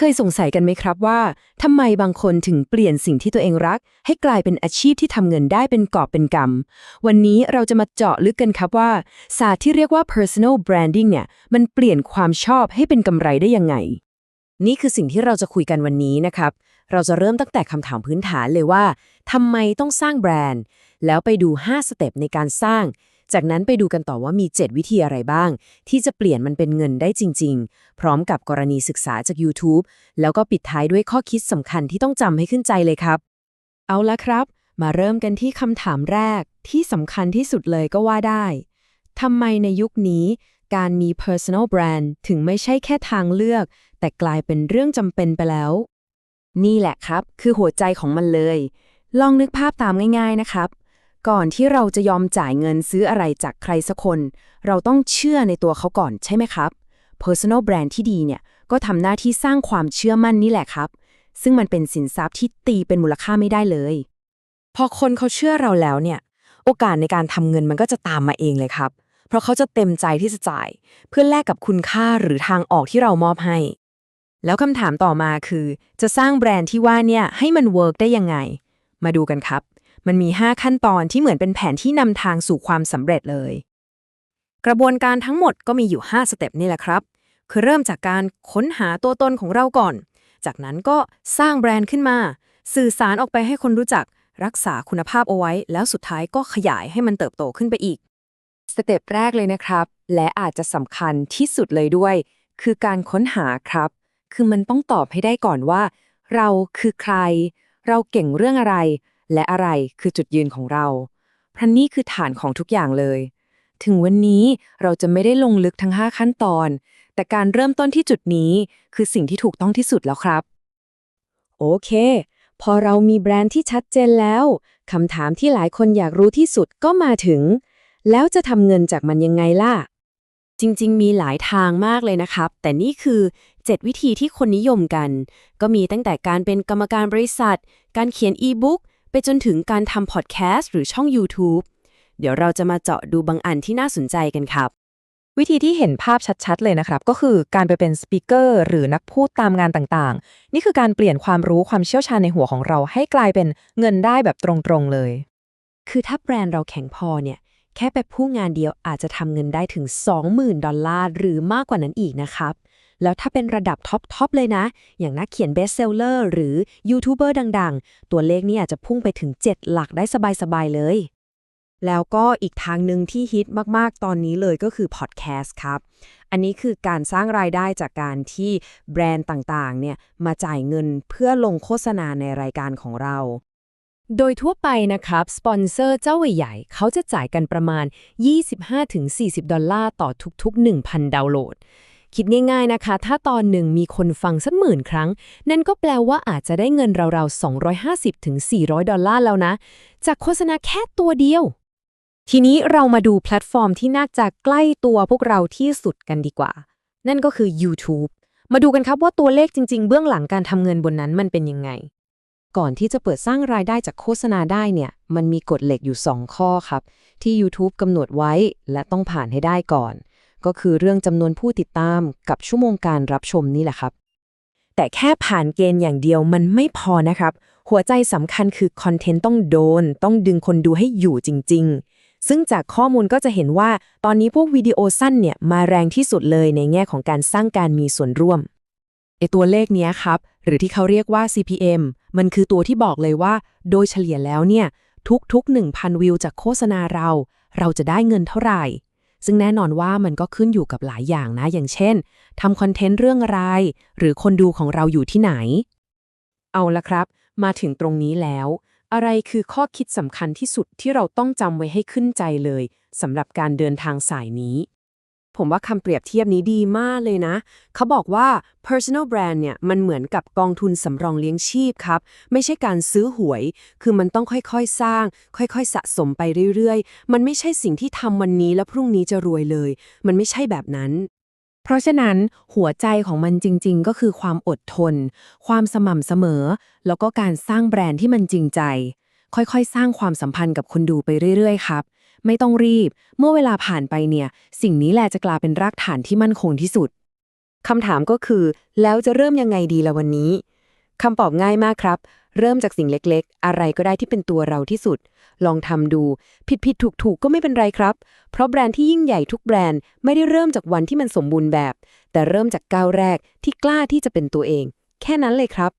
เคยสงสัยกันไหมครับว่าทำไมบางคนถึงเปลี่ยนสิ่งที่ตัวเองรัก ให้กลายเป็นอาชีพที่ทำเงินได้เป็นกอบเป็นกำวันนี้เราจะมาเจาะลึกกันครับว่าศาสตร์ที่เรียกว่า personal branding เนี่ยมันเปลี่ยนความชอบให้เป็นกำไรได้ยังไง นี่คือสิ่งที่เราจะคุยกันวันนี้นะครับ เราจะเริ่มตั้งแต่คำถามพื้นฐานเลยว่าทำไมต้องสร้างแบรนด์ แล้วไปดู 5 สเต็ปในการสร้าง จากนั้นไปดูกันต่อว่ามี 7 วิธีอะไรบ้าง ที่จะเปลี่ยนมันเป็นเงินได้จริง ๆ พร้อมกับกรณีศึกษาจาก YouTube แล้วก็ปิดท้ายด้วยข้อคิดสำคัญที่ต้องจำให้ขึ้นใจเลยครับ เอาละครับ มาเริ่มกันที่คำถามแรกที่สำคัญที่สุดเลยก็ว่าได้ทำไมในยุคนี้ การมี personal brand ถึงไม่ใช่แค่ทางเลือก แต่กลายเป็นเรื่องจำเป็นไปแล้ว นี่แหละครับ คือหัวใจของมันเลย ลองนึกภาพตามง่าย ๆนะครับ ก่อนที่เราจะยอมจ่ายเงินซื้ออะไรจากใครสักคน เราต้องเชื่อในตัวเขาก่อนใช่ไหมครับ personal brand ที่ดีเนี่ยก็ทำหน้าที่สร้างความเชื่อมั่นนี่แหละครับ ซึ่งมันเป็นสินทรัพย์ที่ตีเป็นมูลค่าไม่ได้เลย พอคนเขาเชื่อเราแล้วเนี่ย โอกาสในการทำเงินมันก็จะตามมาเองเลยครับ เพราะเขาจะเต็มใจที่จะจ่าย เพื่อแลกกับคุณค่าหรือทางออกที่เรามอบให้ แล้วคำถามต่อมาคือ จะสร้างแบรนด์ที่ว่าเนี่ยให้มันเวิร์กได้ยังไง มาดูกันครับ มันมี 5 ขั้นตอนที่เหมือนเป็นแผนที่นำทางสู่ความสำเร็จเลย กระบวนการทั้งหมดก็มีอยู่ 5 สเต็ปนี่แหละครับ คือเริ่มจากการค้นหาตัวตนของเราก่อน จากนั้นก็สร้างแบรนด์ขึ้นมา สื่อสารออกไปให้คนรู้จัก รักษาคุณภาพเอาไว้ แล้วสุดท้ายก็ขยายให้มันเติบโตขึ้นไปอีก สเต็ปแรกเลยนะครับ และอาจจะสำคัญที่สุดเลยด้วย คือการค้นหาครับ คือมันต้องตอบให้ได้ก่อนว่า เราคือใคร เราเก่งเรื่องอะไร และอะไรคือจุดยืนของเราเพราะนี่คือฐานของทุกอย่างเลย ถึงวันนี้เราจะไม่ได้ลงลึกทั้ง 5 ขั้นตอน แต่การเริ่มต้นที่จุดนี้คือสิ่งที่ถูกต้องที่สุดแล้วครับ โอเค พอเรามีแบรนด์ที่ชัดเจนแล้วคำถามที่หลายคนอยากรู้ที่สุดก็มาถึง แล้วจะทำเงินจากมันยังไงล่ะ จริง ๆ มีหลายทางมากเลยนะครับ แต่นี่คือ 7 วิธีที่คนนิยมกัน ก็มีตั้งแต่การเป็นกรรมการบริษัท การเขียนอีบุ๊ก ไปจนถึงการทำพอดแคสต์หรือช่อง YouTube เดี๋ยวเราจะมาเจาะดูบางอันที่น่าสนใจกันครับ วิธีที่เห็นภาพชัดๆ เลยนะครับ ก็คือการไปเป็นสปีกเกอร์หรือนักพูดตามงานต่างๆ นี่คือการเปลี่ยนความรู้ความเชี่ยวชาญในหัวของเราให้กลายเป็นเงินได้แบบตรงๆเลย คือถ้าแบรนด์เราแข็งพอเนี่ย แค่ไปพูดงานเดียวอาจจะทำเงินได้ถึง 20,000 ดอลลาร์หรือมากกว่านั้นอีกนะครับ แล้วถ้าเป็นระดับท็อปทอปเลยนะ อย่างนักเขียนเบสเซลเลอร์หรือยูทูบเบอร์ดัง ๆ ตัวเลขนี่อาจจะพุ่งไปถึง 7 หลักได้สบาย ๆ เลย แล้วก็อีกทางหนึ่งที่ฮิตมากๆ ตอนนี้เลยก็คือพอดแคสต์ครับ อันนี้คือการสร้างรายได้จากการที่แบรนด์ต่างๆ เนี่ยมาจ่ายเงินเพื่อลงโฆษณาในรายการของเราโดยทั่วไปนะครับ สปอนเซอร์เจ้าใหญ่ๆเขาจะจ่ายกันประมาณ 25-40 ดอลลาร์ต่อทุกๆ 1,000 ดาวน์โหลด คิดง่ายๆนะคะ ถ้าตอนหนึ่งมีคนฟังสักหมื่นครั้ง นั่นก็แปลว่าอาจจะได้เงินราวๆ 250-400 ดอลลาร์แล้วนะ จากโฆษณาแค่ตัวเดียว ทีนี้เรามาดูแพลตฟอร์มที่น่าจะใกล้ตัวพวกเราที่สุดกันดีกว่า นั่นก็คือ YouTube มาดูกันครับว่าตัวเลขจริง ๆ เบื้องหลังการทำเงินบนนั้นมันเป็นยังไง ก่อนที่จะเปิดสร้างรายได้จากโฆษณาได้เนี่ย มันมีกฎเหล็กอยู่ 2 ข้อครับ ที่ YouTube กำหนดไว้และต้องผ่านให้ได้ก่อน ก็คือเรื่องจำนวนผู้ติดตามกับชั่วโมงการรับชมนี่แหละครับ แต่แค่ผ่านเกณฑ์อย่างเดียวมันไม่พอนะครับ หัวใจสำคัญคือคอนเทนต์ต้องโดน ต้องดึงคนดูให้อยู่จริง ๆ ซึ่งจากข้อมูลก็จะเห็นว่า ตอนนี้พวกวิดีโอสั้นเนี่ยมาแรงที่สุดเลยในแง่ของการสร้างการมีส่วนร่วมไอตัวเลขเนี้ยครับ หรือที่เขาเรียกว่า CPM มันคือตัวที่บอกเลยว่า โดยเฉลี่ยแล้วเนี่ย ทุกๆ 1,000 วิวจากโฆษณาเรา เราจะได้เงินเท่าไหร่ ซึ่งแน่นอนว่ามันก็ขึ้นอยู่กับหลายอย่างนะ อย่างเช่นทำคอนเทนต์เรื่องอะไร หรือคนดูของเราอยู่ที่ไหน เอาละครับ มาถึงตรงนี้แล้ว อะไรคือข้อคิดสำคัญที่สุดที่เราต้องจำไว้ให้ขึ้นใจเลยสำหรับการเดินทางสายนี้ ผมว่าคำเปรียบเทียบนี้ดีมากเลยนะ เขาบอกว่า personal brand เนี่ย มันเหมือนกับกองทุนสำรองเลี้ยงชีพครับ ไม่ใช่การซื้อหวย คือมันต้องค่อยๆสร้าง ค่อยๆ สะสมไปเรื่อยๆ มันไม่ใช่สิ่งที่ทำวันนี้แล้วพรุ่งนี้จะรวยเลย มันไม่ใช่แบบนั้นเพราะฉะนั้นหัวใจของมันจริง ๆ ก็คือความอดทน ความสม่ำเสมอ แล้วก็การสร้างแบรนด์ที่มันจริงใจ ค่อยๆ สร้างความสัมพันธ์กับคนดูไปเรื่อย ๆ ครับ ไม่ต้องรีบ เมื่อเวลาผ่านไปเนี่ย สิ่งนี้แหละจะกลายเป็นรากฐานที่มั่นคงที่สุดคำถามก็คือ แล้วจะเริ่มยังไงดีละวันนี้คำตอบง่ายมากครับ เริ่มจากสิ่งเล็กๆ อะไรก็ได้ที่เป็นตัวเราที่สุด ลองทำดู ผิดผิดถูกถูกๆ ก็ไม่เป็นไรครับ เพราะแบรนด์ที่ยิ่งใหญ่ทุกแบรนด์ไม่ได้เริ่มจากวันที่มันสมบูรณ์แบบ แต่เริ่มจากก้าวแรกที่กล้าที่จะเป็นตัวเอง แค่นั้นเลยครับ